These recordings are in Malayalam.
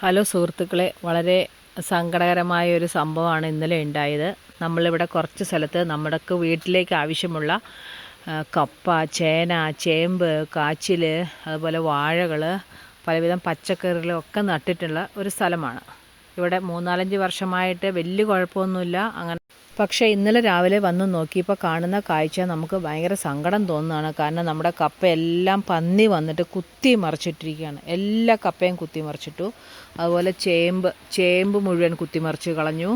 ഹലോ സുഹൃത്തുക്കളെ വളരെ സങ്കടകരമായ ഒരു സംഭവമാണ് ഇന്നലെ ഉണ്ടായത്. നമ്മളിവിടെ കുറച്ച് സ്ഥലത്ത് നമ്മുടെക്ക് വീട്ടിലേക്ക് ആവശ്യമുള്ള കപ്പ ചേന ചേമ്പ് കാച്ചിൽ അതുപോലെ വാഴകൾ പലവിധം പച്ചക്കറികളൊക്കെ നട്ടിട്ടുള്ള ഒരു സ്ഥലമാണ്. ഇവിടെ മൂന്നാലഞ്ച് വർഷമായിട്ട് വലിയ കുഴപ്പമൊന്നുമില്ല. അങ്ങനെ പക്ഷേ ഇന്നലെ രാവിലെ വന്ന് നോക്കിയപ്പോൾ കാണുന്ന കാഴ്ച നമുക്ക് ഭയങ്കര സങ്കടം തോന്നുന്നതാണ്. കാരണം നമ്മുടെ കപ്പയെല്ലാം പന്നി വന്നിട്ട് കുത്തി മറിച്ചിട്ടിരിക്കുകയാണ്. എല്ലാ കപ്പയും കുത്തി മറിച്ചിട്ടു. അതുപോലെ ചേമ്പ് ചേമ്പ് മുഴുവൻ കുത്തി മറിച്ച് കളഞ്ഞു.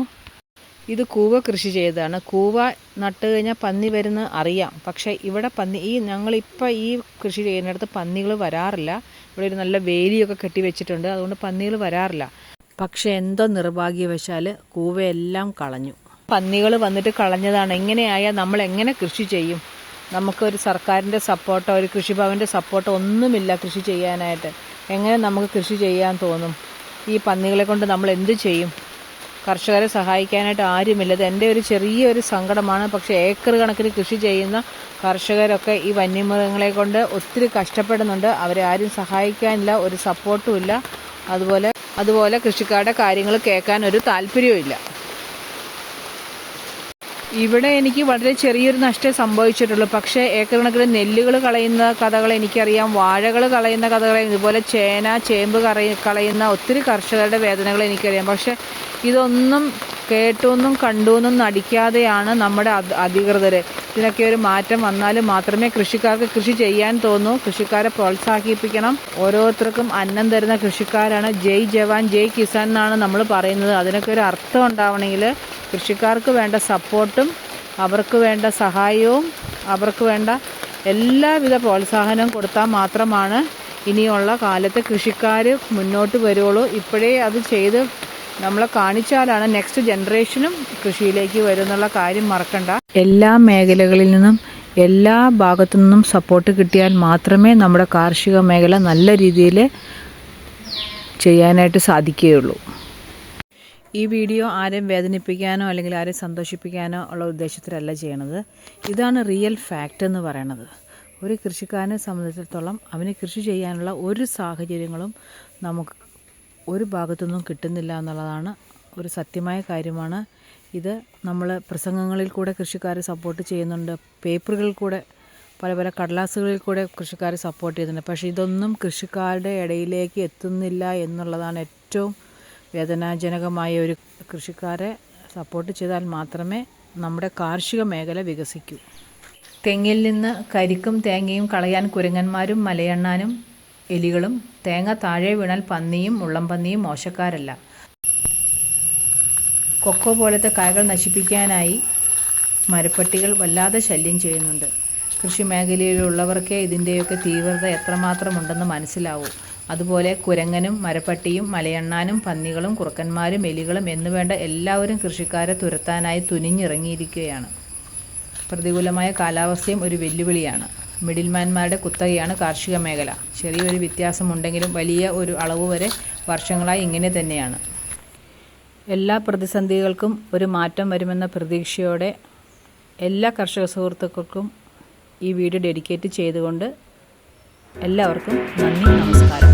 ഇത് കൂവ കൃഷി ചെയ്തതാണ്. കൂവ നട്ട് കഴിഞ്ഞാൽ പന്നി വരുന്ന അറിയാം. പക്ഷേ ഇവിടെ പന്നി ഈ ഞങ്ങളിപ്പോൾ ഈ കൃഷി ചെയ്യുന്നിടത്ത് പന്നികൾ വരാറില്ല. ഇവിടെ ഒരു നല്ല വേലിയൊക്കെ കെട്ടി വെച്ചിട്ടുണ്ട്. അതുകൊണ്ട് പന്നികൾ വരാറില്ല. പക്ഷേ എന്തോ നിർഭാഗ്യവശാൽ കൂവയെല്ലാം കളഞ്ഞു. പന്നികൾ വന്നിട്ട് കളഞ്ഞതാണ്. എങ്ങനെയായാൽ നമ്മൾ എങ്ങനെ കൃഷി ചെയ്യും? നമുക്കൊരു സർക്കാരിന്റെ സപ്പോർട്ടോ ഒരു കൃഷിഭവന്റെ സപ്പോർട്ടോ ഒന്നുമില്ല കൃഷി ചെയ്യാനായിട്ട്. എങ്ങനെ നമുക്ക് കൃഷി ചെയ്യാൻ തോന്നും? ഈ പന്നികളെ കൊണ്ട് നമ്മൾ എന്ത് ചെയ്യും? കർഷകരെ സഹായിക്കാനായിട്ട് ആരുമില്ല. ഇത് എന്റെ ഒരു ചെറിയൊരു സങ്കടമാണ്. പക്ഷേ ഏക്കർ കണക്കിന് കൃഷി ചെയ്യുന്ന കർഷകരൊക്കെ ഈ വന്യമൃഗങ്ങളെ കൊണ്ട് ഒത്തിരി കഷ്ടപ്പെടുന്നുണ്ട്. അവരെ ആരും സഹായിക്കാനില്ല ഒരു സപ്പോർട്ടും ഇല്ല. അതുപോലെ അതുപോലെ കൃഷിക്കാരുടെ കാര്യങ്ങൾ കേൾക്കാൻ ഒരു താല്പര്യവും ഇല്ല ഇവിടെ എനിക്ക് വളരെ ചെറിയൊരു നഷ്ടമേ സംഭവിച്ചിട്ടുള്ളൂ. പക്ഷേ ഏക്കർ കണക്കിന് നെല്ലുകൾ കളയുന്ന കഥകൾ എനിക്കറിയാം. വാഴകൾ കളയുന്ന കഥകൾ ഇതുപോലെ ചേന ചേമ്പ് കളയുന്ന ഒത്തിരി കർഷകരുടെ വേദനകൾ എനിക്കറിയാം. പക്ഷേ ഇതൊന്നും കേട്ടുവെന്നും കണ്ടുവെന്നും നടിക്കാതെയാണ് നമ്മുടെ അധ- അധികൃതർ ഇതിനൊക്കെ ഒരു മാറ്റം വന്നാൽ മാത്രമേ കൃഷിക്കാർക്ക് കൃഷി ചെയ്യാൻ തോന്നൂ. കൃഷിക്കാരെ പ്രോത്സാഹിപ്പിക്കണം. ഓരോരുത്തർക്കും അന്നം തരുന്ന കൃഷിക്കാരാണ്. ജയ് ജവാൻ ജയ് കിസാൻ എന്നാണ് നമ്മൾ പറയുന്നത്. അതിനൊക്കെ ഒരു അർത്ഥം ഉണ്ടാവണമെങ്കിൽ കൃഷിക്കാർക്ക് വേണ്ട സപ്പോർട്ടും അവർക്ക് വേണ്ട സഹായവും അവർക്ക് വേണ്ട എല്ലാവിധ പ്രോത്സാഹനവും കൊടുത്താൽ മാത്രമാണ് ഇനിയുള്ള കാലത്ത് കൃഷിക്കാർ മുന്നോട്ട് വരുള്ളൂ. ഇപ്പോഴേ അത് ചെയ്ത് നമ്മളെ കാണിച്ചാലാണ് നെക്സ്റ്റ് ജനറേഷനും കൃഷിയിലേക്ക് വരുന്നുള്ള കാര്യം മറക്കണ്ട. എല്ലാ മേഖലകളിൽ നിന്നും എല്ലാ ഭാഗത്തു നിന്നും സപ്പോർട്ട് കിട്ടിയാൽ മാത്രമേ നമ്മുടെ കാർഷിക മേഖല നല്ല രീതിയിൽ ചെയ്യാനായിട്ട് സാധിക്കുകയുള്ളൂ. ഈ വീഡിയോ ആരെയും വേദനിപ്പിക്കാനോ അല്ലെങ്കിൽ ആരെയും സന്തോഷിപ്പിക്കാനോ ഉള്ള ഉദ്ദേശത്തിലല്ല ചെയ്യണത്. ഇതാണ് റിയൽ ഫാക്റ്റ് എന്ന് പറയണത്. ഒരു കൃഷിക്കാരനെ സംബന്ധിച്ചിടത്തോളം അവന് കൃഷി ചെയ്യാനുള്ള ഒരു സാഹചര്യങ്ങളും നമുക്ക് ഒരു ഭാഗത്തുനിന്നും കിട്ടുന്നില്ല എന്നുള്ളതാണ് ഒരു സത്യമായ കാര്യമാണ്. ഇത് നമ്മൾ പ്രസംഗങ്ങളിൽ കൂടെ കൃഷിക്കാരെ സപ്പോർട്ട് ചെയ്യുന്നുണ്ട്. പേപ്പറുകളിൽ കൂടെ പല പല കടലാസുകളിൽ കൂടെ കൃഷിക്കാരെ സപ്പോർട്ട് ചെയ്യുന്നുണ്ട്. പക്ഷേ ഇതൊന്നും കൃഷിക്കാരുടെ ഇടയിലേക്ക് എത്തുന്നില്ല എന്നുള്ളതാണ് ഏറ്റവും വേദനാജനകമായ ഒരു കൃഷിക്കാരെ സപ്പോർട്ട് ചെയ്താൽ മാത്രമേ നമ്മുടെ കാർഷിക മേഖല വികസിക്കൂ. തെങ്ങിൽ നിന്ന് കരിക്കും തേങ്ങയും കളയാൻ കുരങ്ങന്മാരും മലയണ്ണാനും എലികളും തേങ്ങ താഴെ വീണാൽ പന്നിയും മുള്ളംപന്നിയും മോശക്കാരല്ല. കൊക്കോ പോലത്തെ കായകൾ നശിപ്പിക്കാനായി മരപ്പട്ടികൾ വല്ലാതെ ശല്യം ചെയ്യുന്നുണ്ട്. കൃഷി മേഖലയിലുള്ളവർക്കേ ഇതിന്റെയൊക്കെ തീവ്രത എത്രമാത്രമുണ്ടെന്ന് മനസ്സിലാവൂ. അതുപോലെ കുരങ്ങനും മരപ്പട്ടിയും മലയണ്ണാനും പന്നികളും കുറുക്കന്മാരും എലികളും എന്നുവേണ്ട എല്ലാവരും കൃഷിക്കാരെ തുരത്താനായി തുനിഞ്ഞിറങ്ങിയിരിക്കുകയാണ്. പ്രതികൂലമായ കാലാവസ്ഥയും ഒരു വെല്ലുവിളിയാണ്. മിഡിൽമാൻമാരുടെ കുത്തകയാണ് കാർഷിക മേഖല. ചെറിയൊരു വ്യത്യാസമുണ്ടെങ്കിലും വലിയ ഒരു അളവ് വരെ വർഷങ്ങളായി ഇങ്ങനെ തന്നെയാണ്. എല്ലാ പ്രതിസന്ധികൾക്കും ഒരു മാറ്റം വരുമെന്ന പ്രതീക്ഷയോടെ എല്ലാ കർഷക സുഹൃത്തുക്കൾക്കും ഈ വീഡിയോ ഡെഡിക്കേറ്റ് ചെയ്തുകൊണ്ട് എല്ലാവർക്കും നന്ദി നമസ്കാരം.